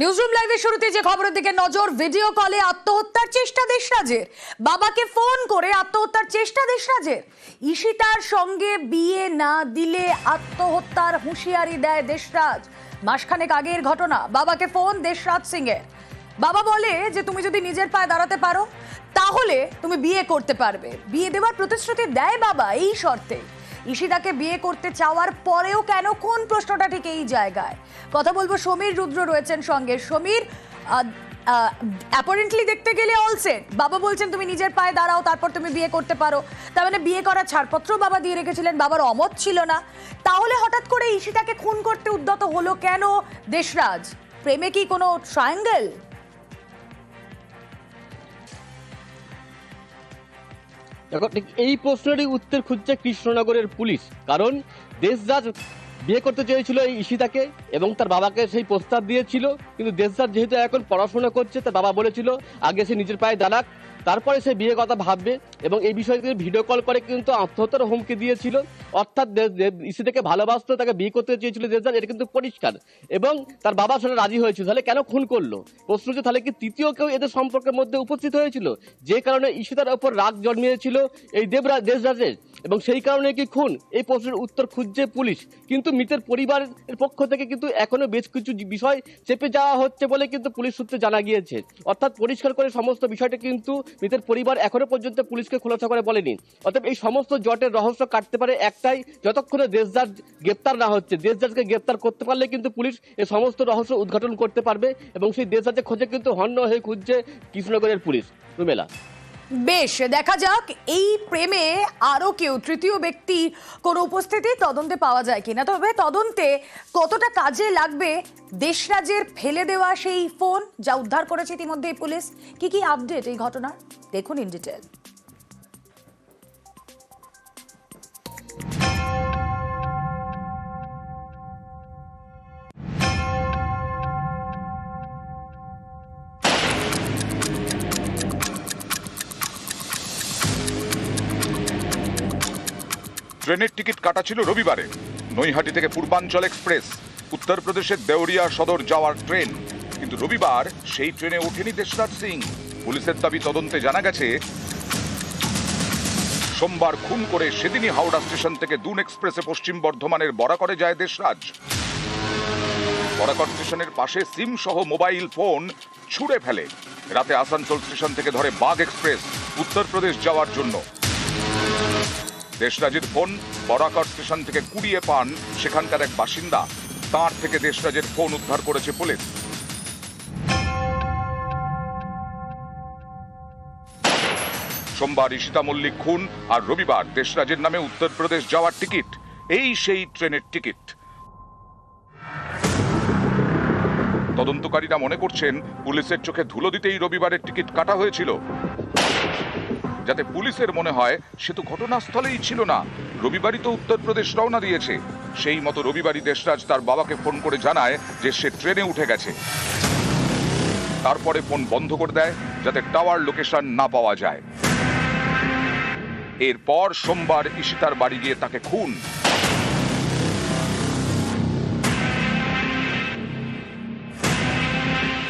Newsroom লাইভের শুরুতে যে খবরের দিকে নজর ভিডিও কলে আত্মহত্যার চেষ্টা দেশরাজের। বাবাকে ফোন করে আত্মহত্যার চেষ্টা দেশরাজের। ঈশিতার সঙ্গে বিয়ে না দিলে আত্মহত্যার হুঁশিয়ারি দেয় দেশরাজ। মাসখানেক আগের ঘটনা, বাবাকে ফোন দেশরাজ সিং এর বাবা বলে যে, তুমি যদি নিজের পায়ে দাঁড়াতে পারো, তাহলে তুমি বিয়ে করতে পারবে। বিয়ে দেওয়ার প্রতিশ্রুতি দেয় বাবা এই শর্তে। ঈশিতাকে বিয়ে করতে চাওয়ার পরেও কেন? কোন প্রশ্নটা ঠিক এই জায়গায়? কথা বলব সমীর, রুদ্র রয়েছেন সঙ্গে। সমীর অ্যাপারেন্টলি দেখতে গেলে অল সেট বাবা বলছেন, তুমি নিজের পায়ে দাঁড়াও, তারপর তুমি বিয়ে করতে পারো। তার মানে বিয়ে করার ছাড়পত্র বাবা দিয়ে রেখেছিলেন, বাবার অমত ছিল না। তাহলে হঠাৎ করে ঈশিতাকে খুন করতে উদ্যত হলো কেন দেশরাজ? প্রেমে কি কোনো ট্রায়াঙ্গেল এই প্রশ্নেরই উত্তর খুঁজছে কৃষ্ণনগরের পুলিশ, কারণ দেশরাজ বিয়ে করতে চেয়েছিল এই ঈশিতাকে এবং তার বাবাকে সেই প্রস্তাব দিয়েছিল, কিন্তু দেশদার যেহেতু এখন পড়াশোনা করছে, তার বাবা বলেছিল, আগে সে নিজের পায়ে দাঁড়াক। তারপরে সে বিয়ে কথা ভাববে এবং এই বিষয়ে তিনি ভিডিও কল করে কিন্তু আত্মহত্যার হুমকি দিয়েছিল। অর্থাৎ ঈশিতাকে ভালোবাসতো, তাকে বিয়ে করতে চেয়েছিল দেশরাজ এটা কিন্তু পরিষ্কার। এবং তার বাবা সেটা রাজি হয়েছিল। তাহলে কেন খুন করল? প্রশ্ন হচ্ছে, তাহলে কি তৃতীয় কেউ এদের সম্পর্কের মধ্যে উপস্থিত হয়েছিল? যে কারণে ঈশিতার ওপর রাগ জন্মিয়েছিল এই দেবরাজ দেশরাজের। এবং সেই কারণে কি খুন? এই প্রশ্নের উত্তর খুঁজছে পুলিশ। কিন্তু মৃতের পরিবারের পক্ষ থেকে কিন্তু এখনও বেশ কিছু বিষয় চেপে যাওয়া হচ্ছে বলে কিন্তু পুলিশ সূত্রে জানা গিয়েছে। অর্থাৎ পরিষ্কার করে সমস্ত বিষয়টা কিন্তু মৃতের পরিবার এখনও পর্যন্ত পুলিশকে খোলাসা করে বলেনি। অর্থাৎ এই সমস্ত জটের রহস্য কাটতে পারে একটাই, যতক্ষণে দেশজাজ গ্রেপ্তার না হচ্ছে। দেশজাজকে গ্রেপ্তার করতে পারলে কিন্তু পুলিশ এই সমস্ত রহস্য উদ্ঘাটন করতে পারবে এবং সেই দেশজাজের খোঁজে কিন্তু হন্য হয়ে খুঁজছে কৃষ্ণনগরের পুলিশ। রুমেলা বেশ, দেখা যাক এই প্রেমে আরও কেউ তৃতীয় ব্যক্তি কোনো উপস্থিতি তদন্তে পাওয়া যায় কিনা। তবে তদন্তে কতটা কাজে লাগবে দেশরাজের ফেলে দেওয়া সেই ফোন যা উদ্ধার করেছে ইতিমধ্যেই পুলিশ? কি কি আপডেট এই ঘটনার? দেখুন ইন ডিটেল। ট্রেনের টিকিট কাটা ছিল রবিবারে। নৈহাটি থেকে পূর্বাঞ্চল এক্সপ্রেস। উত্তরপ্রদেশের দেওরিয়া সদর যাওয়ার ট্রেন। কিন্তু রবিবার সেই ট্রেনে ওঠেনি দেশরাজ সিং। পুলিশের দাবি তদন্তে জানা গেছে, সোমবার খুন করে সেদিনই হাওড়া স্টেশন থেকে দুন এক্সপ্রেসে পশ্চিম বর্ধমানের বরাকরে যায় দেশরাজ। বরাকর স্টেশনের পাশে সিম সহ মোবাইল ফোন ছুঁড়ে ফেলে। রাতে আসানসোল স্টেশন থেকে ধরে বাগ এক্সপ্রেস উত্তরপ্রদেশ যাওয়ার জন্য। দেশরাজের ফোন বরাকর স্টেশন থেকে কুড়িয়ে পান সেখানকার এক বাসিন্দা। তার থেকে দেশরাজের ফোন উদ্ধার করেছে পুলিশ। সোমবার ঈশিতা মল্লিক, খুন আর রবিবার দেশরাজের নামে উত্তরপ্রদেশ যাওয়ার টিকিট। এই সেই ট্রেনের টিকিট। তদন্তকারীরা মনে করছেন, পুলিশের চোখে ধুলো দিতেই রবিবারের টিকিট কাটা হয়েছিল। যাতে পুলিশের মনে হয় সে তো ঘটনাস্থলেই ছিল না। রবিবারই তো উত্তরপ্রদেশ রওনা দিয়েছে। সেই মতো রবিবারই দেশরাজ তার বাবাকে ফোন করে জানায় যে সে ট্রেনে উঠে গেছে। তারপরে ফোন বন্ধ করে দেয় যাতে টাওয়ার লোকেশন না পাওয়া যায়। এরপর সোমবার ইশিতার বাড়ি গিয়ে তাকে খুন।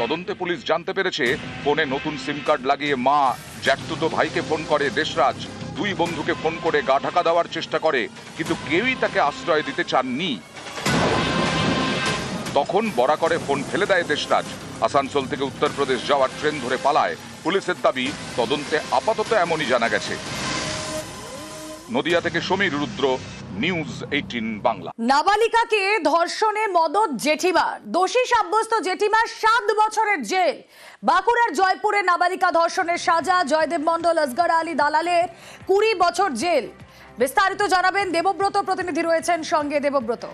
তদন্তে পুলিশ জানতে পেরেছে, ফোনে নতুন সিম কার্ড লাগিয়ে মা জ্যাঠতুতো ভাইকে ফোন করে দেশরাজ। দুই বন্ধুকে ফোন করে গা ঢাকা দেওয়ার চেষ্টা করে, কিন্তু কেউই তাকে আশ্রয় দিতে চাননি। তখন বড়া করে ফোন ফেলে দেয় দেশরাজ। আসানসোল থেকে উত্তরপ্রদেশ যাওয়ার ট্রেন ধরে পালায়। পুলিশের দাবি, তদন্তে আপাতত এমনই জানা গেছে। নদিয়া থেকে সমীর রুদ্র নাবালিকাকে ধর্ষণে মদত জেঠিমার। দোষী সাব্যস্ত জেঠিমার সাত বছরের জেল। বাঁকুড়ার জয়পুরে নাবালিকা ধর্ষণের সাজা, জয়দেব মণ্ডল, আসগর আলী দালালের কুড়ি বছর জেল। বিস্তারিত জানাবেন দেবব্রত প্রতিনিধি রয়েছেন সঙ্গে দেবব্রত।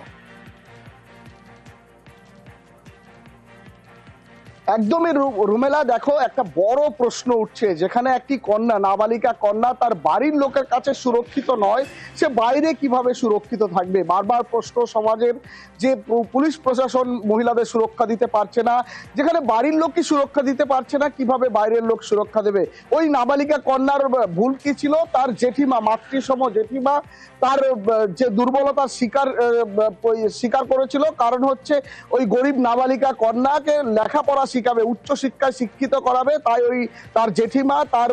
একদমই রুমেলা, দেখো, একটা বড় প্রশ্ন উঠছে, যেখানে একটি কন্যা, নাবালিকা কন্যা, তার বাড়ির লোকের কাছে সুরক্ষিত নয়, সে বাইরে কীভাবে সুরক্ষিত থাকবে? বারবার প্রশ্ন, সমাজের যে পুলিশ প্রশাসন মহিলাদের সুরক্ষা দিতে পারছে না, যেখানে বাড়ির লোকই সুরক্ষা দিতে পারছে না, কীভাবে বাইরের লোক সুরক্ষা দেবে? ওই নাবালিকা কন্যার ভুল কি ছিল? তার জেঠিমা, মাতৃসম জেঠিমা, তার যে দুর্বলতার শিকার স্বীকার করেছিল, কারণ হচ্ছে ওই গরিব নাবালিকা কন্যাকে লেখাপড়া শিখাবে উচ্চ শিক্ষায় শিক্ষিত করাবে তাই ওই তার জেঠিমা তার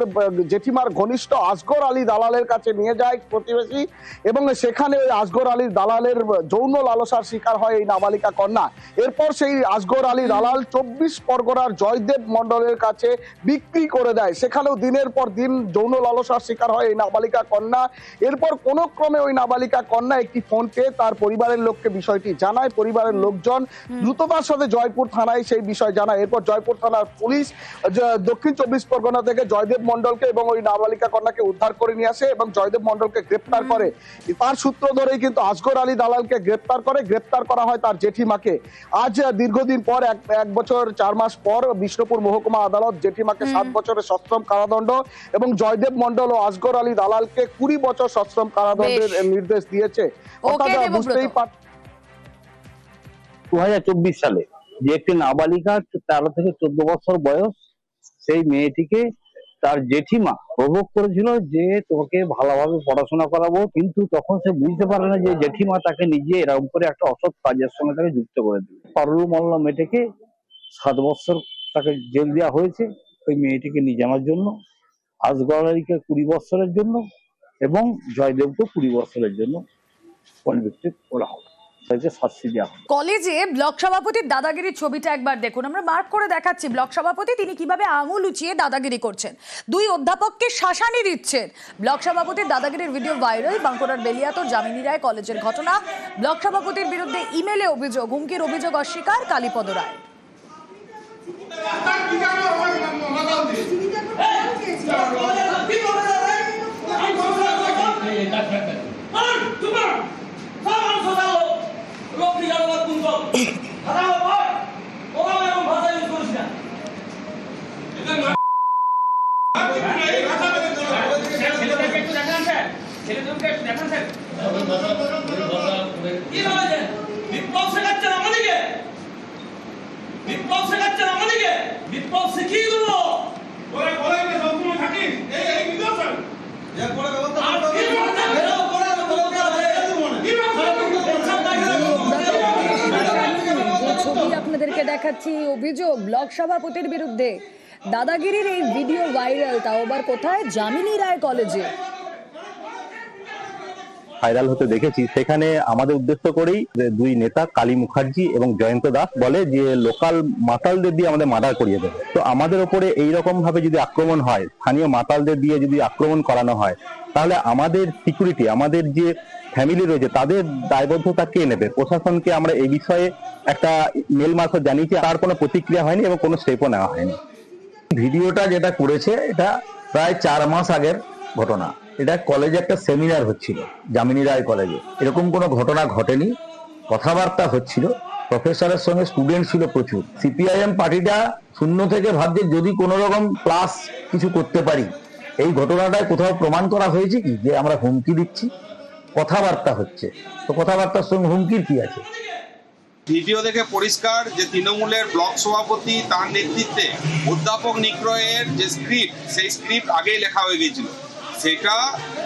জেঠিমার ঘনিষ্ঠ আসগর আলী দালালের কাছে নিয়ে যায় প্রতিবেশী এবং সেখানে ওই আসগর আলী দালালের যৌন লালসার শিকার হয় এই নাবালিকা কন্যা। এরপর সেই আসগর আলী দালাল চব্বিশ পরগনার জয়দেব মন্ডলের কাছে বিক্রি করে দেয়। সেখানেও দিনের পর দিন যৌন লালসার শিকার হয় এই নাবালিকা কন্যা। এরপর কোন ক্রমে ওই নাবালিকা কন্যা একটি ফোন পেয়ে তার পরিবারের লোককে বিষয়টি জানায়। পরিবারের লোকজন দ্রুততার সাথে জয়পুর থানায় সেই বিষয় জানায়। এরপর জয়পুর থানার পুলিশ দক্ষিণ চব্বিশ পরগনা থেকে জয়দেব মন্ডলকে এবং ওই নাবালিকা কন্যাকে উদ্ধার করে নিয়ে আসে এবং জয়দেব মন্ডলকে গ্রেপ্তার করে। তার সূত্র ধরেই কিন্তু আসগর আলী দালালকে গ্রেপ্তার করে। গ্রেপ্তার করা হয় তার জেঠিমাকে। আজ দীর্ঘদিন পর এক এক বছর চার মাস পর বিষ্ণুপুর মহকুমা আদালত জেঠিমাকে সাত বছরের সশ্রম কারাদণ্ড এবং জয়দেব মন্ডল ও আসগর আলী দালালকে কুড়ি বছর সশ্রম কারাদণ্ডের নির্দেশ দিয়েছে। অর্থাৎ বুঝতেই পার দু হাজার চব্বিশ সালে। যে একটি নাবালিকা তেরো থেকে চোদ্দ বছর বয়স, সেই মেয়েটিকে তার জেঠিমা প্রভোগ করেছিল যে তোমাকে ভালোভাবে পড়াশোনা করাবো, কিন্তু তখন সে বুঝতে পারে না যে জেঠিমা তাকে নিজে এরকম করে একটা অসৎ কাজের সঙ্গে তাকে যুক্ত করে দেবে পারুল মল্ল মেয়েটিকে সাত বছর তাকে জেল দেওয়া হয়েছে ওই মেয়েটিকে নিয়ে জানার জন্য, আজগড়ালিকে কুড়ি বছরের জন্য এবং জয়দেবকে কুড়ি বছরের জন্য কনভিক্টেড করা হবে তাদেরকে শাস্তি দেওয়া হবে কলেজে ব্লক সভাপতির দাদাগিরির ছবিটা একবার দেখুন। আমরা মার্ক করে দেখাচ্ছি ব্লক সভাপতি তিনি কীভাবে আঙুল উঁচিয়ে দাদাগিরি করছেন। দুই অধ্যাপককে শাসানি দিচ্ছেন। ব্লক সভাপতির দাদাগিরির ভিডিও ভাইরাল বাঁকুড়ার বেলিয়াতর জামিনী রায় কলেজের ঘটনা। ব্লক সভাপতির বিরুদ্ধে ইমেলে অভিযোগ হুমকির অভিযোগ অস্বীকার কালীপদ রায়। বিপ্লব শেখাচ্ছেন আমাদেরকে। বিপ্লব শেখাচ্ছেন আমাদেরকে। বিপ্লব শিখিয়ে দেবো। আর কি বলছেন? যে ছবি আপনাদেরকে দেখাচ্ছি অভিযোগ ব্লক সভাপতির বিরুদ্ধে। দাদাগিরির এই ভিডিও ভাইরাল তাও আবার কোথায়? জামিনী রায় কলেজে। ভাইরাল হতে দেখেছি, সেখানে আমাদের উদ্দেশ্য করেই যে দুই নেতা কালী মুখার্জি এবং জয়ন্ত দাস বলে যে লোকাল মাতালদের দিয়ে আমাদের মার্ডার করিয়ে দেবে। তো আমাদের ওপরে এইরকম ভাবে যদি আক্রমণ হয়, স্থানীয় মাতালদের দিয়ে যদি আক্রমণ করানো হয়, তাহলে আমাদের সিকিউরিটি আমাদের যে ফ্যামিলি রয়েছে, তাদের দায়বদ্ধতা কে নেবে? প্রশাসনকে আমরা এই বিষয়ে একটা মেল মারফত জানিয়েছি, তার কোনো প্রতিক্রিয়া হয়নি এবং কোনো স্টেপও নেওয়া হয়নি। ভিডিওটা যেটা করেছে, এটা প্রায় চার মাস আগের ঘটনা। এটা কলেজে একটা সেমিনার হচ্ছিল, যামিনী রায় কলেজে এরকম কোনো ঘটনা ঘটেনি, কথাবার্তা হচ্ছিল। প্রফেসরের সঙ্গে স্টুডেন্ট ছিল প্রচুর। সিপিআইএম পার্টিটা শূন্য থেকে ভাবছে যদি কোনো রকম ক্লাস কিছু করতে পারি। এই ঘটনাটায় কোথাও প্রমাণ করা হয়েছে কি? যে আমরা হুমকি দিচ্ছি। কথাবার্তা হচ্ছে। তো কথাবার্তার সঙ্গে হুমকির কি আছে? ভিডিও দেখে পরিষ্কার যে তৃণমূলের ব্লক সভাপতি তার নেতৃত্বে অধ্যাপক নিক্রয়ের যে স্ক্রিপ্ট সেই স্ক্রিপ্ট আগেই লেখা হয়ে গিয়েছিল। সেটা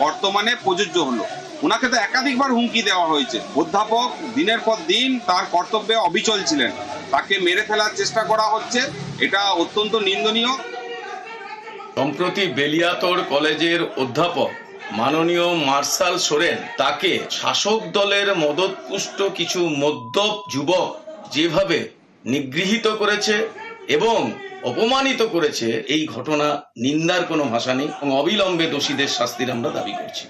বর্তমানে প্রযোজ্য হলো। ওনাকে তো একাধিকবার হুমকি দেওয়া হয়েছে। অধ্যাপক দিনের পর দিন তার কর্তব্যে অবিচল ছিলেন। তাকে মেরে ফেলার চেষ্টা করা হচ্ছে। এটা অত্যন্ত নিন্দনীয়। সম্প্রতি বেলিয়াতোর কলেজের অধ্যাপক মাননীয় মার্শাল সোরেন তাকে শাসক দলের মদতপুষ্ট কিছু মদ্যপ যুবক যেভাবে নিগৃহীত করেছে এবং অপমানিত করেছে এই ঘটনা নিন্দার কোনো ভাষা নেই এবং অবিলম্বে দোষীদের শাস্তির আমরা দাবি করছি।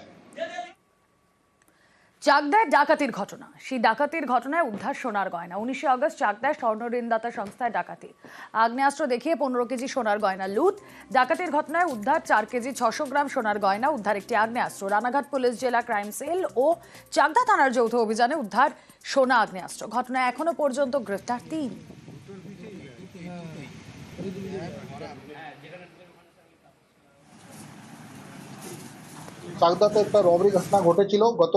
চাকদায় ডাকাতির ঘটনা। সেই ডাকাতির ঘটনায় উদ্ধার সোনার গয়না। উনিশে আগস্ট চাকদায় স্বর্ণ ঋণদাতা সংস্থায় ডাকাতি। আগ্নেয়াস্ত্র দেখিয়ে পনেরো কেজি সোনার গয়না লুট। ডাকাতির ঘটনায় উদ্ধার চার কেজি ছশো গ্রাম সোনার গয়না, উদ্ধার একটি আগ্নেয়াস্ত্র। রানাঘাট পুলিশ, জেলা ক্রাইম সেল ও চাকদা থানার যৌথ অভিযানে উদ্ধার সোনা আগ্নেয়াস্ত্র। ঘটনায় এখনও পর্যন্ত গ্রেফতার তিন। চাকদাতে একটা রবারি ঘটনা ঘটেছিল গত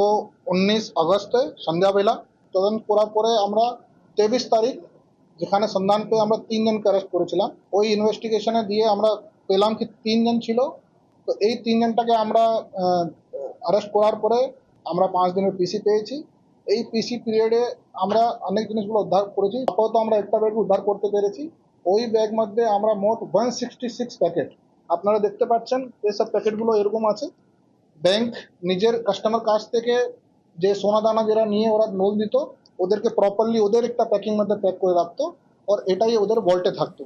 উনিশ আগস্টে, সন্ধ্যাবেলা। তদন্ত করার পরে আমরা তেইশ তারিখ, যেখানে সন্ধান পেয়ে আমরা তিনজনকে অ্যারেস্ট করেছিলাম। ওই ইনভেস্টিগেশনে দিয়ে আমরা পেলাম কি তিনজন ছিল। তো এই তিনজনটাকে আমরা অ্যারেস্ট করার পরে আমরা পাঁচ দিনের পিসি পেয়েছি। এই পিসি পিরিয়ডে আমরা অনেক জিনিসগুলো উদ্ধার করেছি। আপাতত আমরা একটা ব্যাগ উদ্ধার করতে পেরেছি। ওই ব্যাগ মধ্যে আমরা মোট ওয়ান সিক্সটি সিক্স প্যাকেট আপনারা দেখতে পাচ্ছেন এসব প্যাকেটগুলো এরকম আছে। ব্যাংক নিজের কাস্টমার কাছ থেকে যে সোনা দানা যারা নিয়ে ওরা লোন দিত, ওদেরকে প্রপারলি ওদের একটা প্যাকিং মধ্যে প্যাক করে রাখতো, আর এটাই ওদের ভল্টে থাকতো।